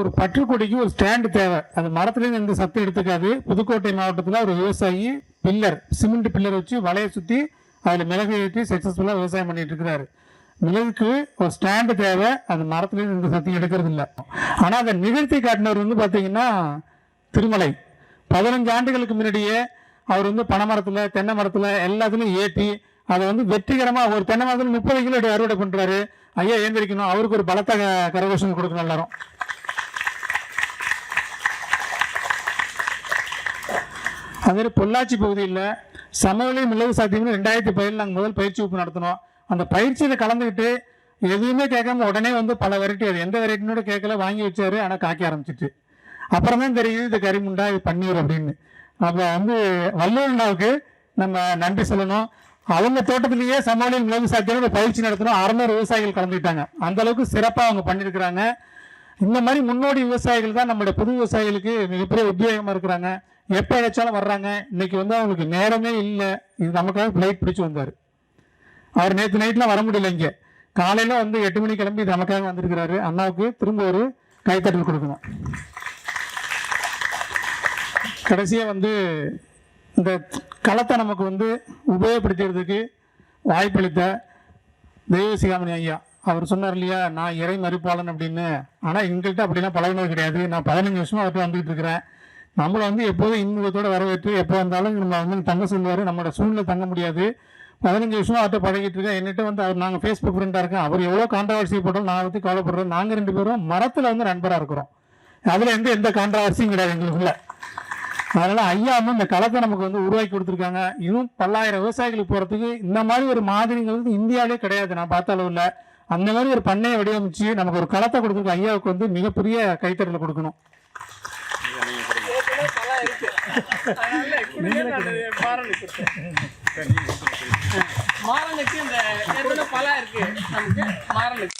ஒரு பற்றுக்கொடிக்கு ஒரு ஸ்டாண்டு தேவை. அது மரத்துலேருந்து எந்த சத்தம் எடுத்துக்காது. புதுக்கோட்டை மாவட்டத்தில் ஒரு விவசாயி பில்லர் சிமெண்ட் பில்லர் வச்சு வலையை சுற்றி அதில் மிளகு ஏற்றி சக்ஸஸ்ஃபுல்லாக விவசாயம் பண்ணிட்டு இருக்கிறாரு. மிளகுக்கு ஒரு ஸ்டாண்டு தேவை. அது மரத்துலேருந்து எந்த சத்தம் எடுக்கிறது இல்லை. ஆனால் அதை நிகழ்த்தி காட்டினவர் வந்து பார்த்தீங்கன்னா திருமலை. பதினஞ்சு ஆண்டுகளுக்கு முன்னாடியே அவர் வந்து பனைமரத்தில் தென்னை மரத்தில் எல்லாத்துலையும் ஏற்றி அதை வந்து வெற்றிகரமாக ஒரு தென்னை மரத்தில் முப்பது கிலோ அறுவடை பண்ணுறாரு ஐயா ஏந்திரிக்கணும். அவருக்கு ஒரு பலத்த கரகோஷம் கொடுக்கணும் எல்லாரும். அது மாதிரி பொள்ளாச்சி பகுதியில் சமவெளி மிளகு சாத்தியம்னு ரெண்டாயிரத்தி பதினேழு நாங்கள் முதல் பயிற்சி வகுப்பு நடத்தினோம். அந்த பயிற்சியில் கலந்துக்கிட்டு எதுவுமே கேட்காம உடனே வந்து பல வெரைட்டி அது எந்த வெரைட்டினோட கேட்கல வாங்கி வச்சாரு ஆனால் காய்க்க ஆரம்பிச்சிட்டு அப்புறம் தான் தெரியுது இது கரிமுண்டா இது பன்னீர் அப்படின்னு. அப்போ வந்து வல்லூர்னாவுக்கு நம்ம நன்றி சொல்லணும். அவங்க தோட்டத்திலேயே சமாளி மிளகு சாத்தியோட பயிற்சி நடத்தணும் அறநூறு விவசாயிகள் கலந்துக்கிட்டாங்க. அந்த அளவுக்கு சிறப்பாக அவங்க பண்ணியிருக்கிறாங்க. இந்த மாதிரி முன்னோடி விவசாயிகள் தான் நம்மளுடைய புது விவசாயிகளுக்கு மிகப்பெரிய உத்வேகமாக இருக்கிறாங்க. எப்போ அழைச்சாலும் வர்றாங்க. இன்னைக்கு வந்து அவங்களுக்கு நேரமே இல்லை. இது நமக்காக ஃப்ளைட் பிடிச்சி வந்தார். அவர் நேற்று நைட்லாம் வர முடியல இங்கே. காலையில் வந்து எட்டு மணி கிளம்பி இது நமக்காக வந்திருக்கிறாரு. அண்ணாவுக்கு திரும்ப ஒரு கைத்தட்டல் கொடுக்கணும். கடைசியாக வந்து இந்த களத்தை நமக்கு வந்து உபயோகப்படுத்துறதுக்கு வாய்ப்பளித்த தெய்வ சிகாமணி ஐயா. அவர் சொன்னார் இல்லையா நான் இறை மறுப்பாளன் அப்படின்னு. ஆனால் எங்கள்கிட்ட அப்படிலாம் பழகினது கிடையாது. நான் பதினஞ்சு வருஷமாக அவர்கிட்ட வந்துகிட்டு இருக்கிறேன். நம்மளை வந்து எப்போதும் இன்னுவத்தோட வரவேற்று எப்போ வந்தாலும் நம்ம வந்து தங்க சொல்லுவார். நம்மளோட சூழ்நிலை தங்க முடியாது. பதினஞ்சு வருஷம் அவர்கிட்ட பழகிட்டு இருக்கேன். என்னிட்ட வந்து அவர் நாங்கள் ஃபேஸ்புக் ஃப்ரெண்டாக இருக்கேன் அவர் எவ்வளோ கான்ட்ரவர்சி போட்டாலும் நான் வந்து கவலைப்படுறோம் நாங்கள் ரெண்டு பேரும் மரத்தில் வந்து நண்பராக இருக்கிறோம். அதில் எந்த எந்த கான்ட்ரவர்சியும் கிடையாது எங்களுக்குள்ள அதனால் ஐயா வந்து இந்த களத்தை நமக்கு வந்து உருவாக்கி கொடுத்துருக்காங்க. இன்னும் பல்லாயிரம் விவசாயிகளுக்கு போகிறதுக்கு இந்த மாதிரி ஒரு மாதிரிங்கிறது வந்து இந்தியாவிலே கிடையாது. நான் பார்த்த அளவுல அந்த மாதிரி ஒரு பண்ணையை வடிவமைச்சு நமக்கு ஒரு களத்தை கொடுத்துருக்க ஐயாவுக்கு வந்து மிகப்பெரிய கைத்தறல கொடுக்கணும் ஏற்கனவே பழம் இருக்கு அதனால கொடுங்க நான் மாறனுக்கு இந்த ஏற்கனவே பழம் இருக்கு. நமக்கு மாறனுக்கு